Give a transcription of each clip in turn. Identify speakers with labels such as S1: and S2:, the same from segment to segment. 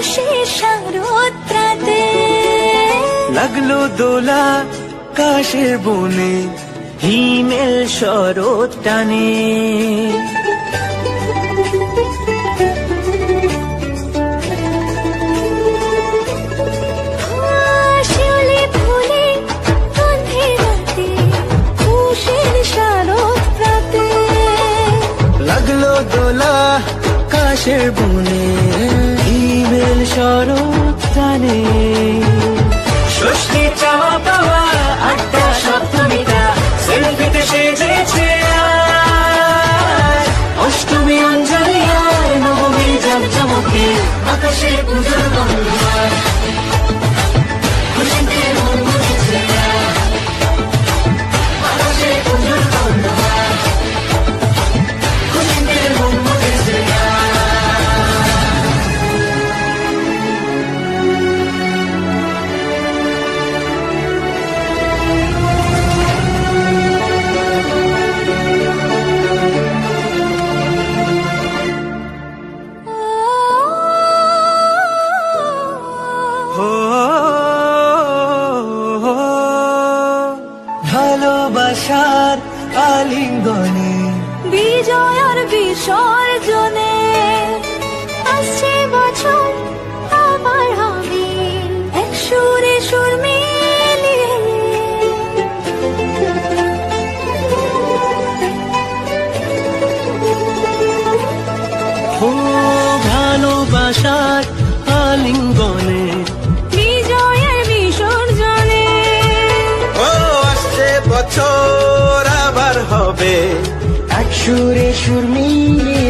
S1: খুশি শারদ্রাতে
S2: লাগল দোলা কাশের বনে হিমেল শরৎ টানে। লাগল দোলা কাশের বনে হিমেল ভালোবাসার আলিঙ্গনে।
S1: বিজয় আর বিসর্জনে আসছে বছর আবার হবে এক সুরে সুর মিলিয়ে।
S2: ভালোবাসার আলিঙ্গনে
S3: বছর আবার হবে।
S2: এক সুরে সুর মিলিয়ে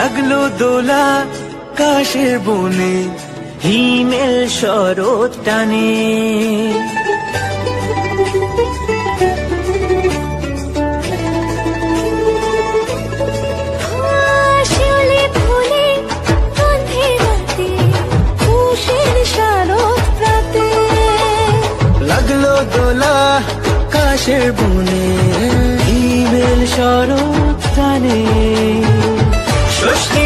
S2: লাগল দোলা কাশের বনে হিমেল শরৎ টানে। লাগল দোলা কাশের বনে হিমেল শরৎ টানে। Shush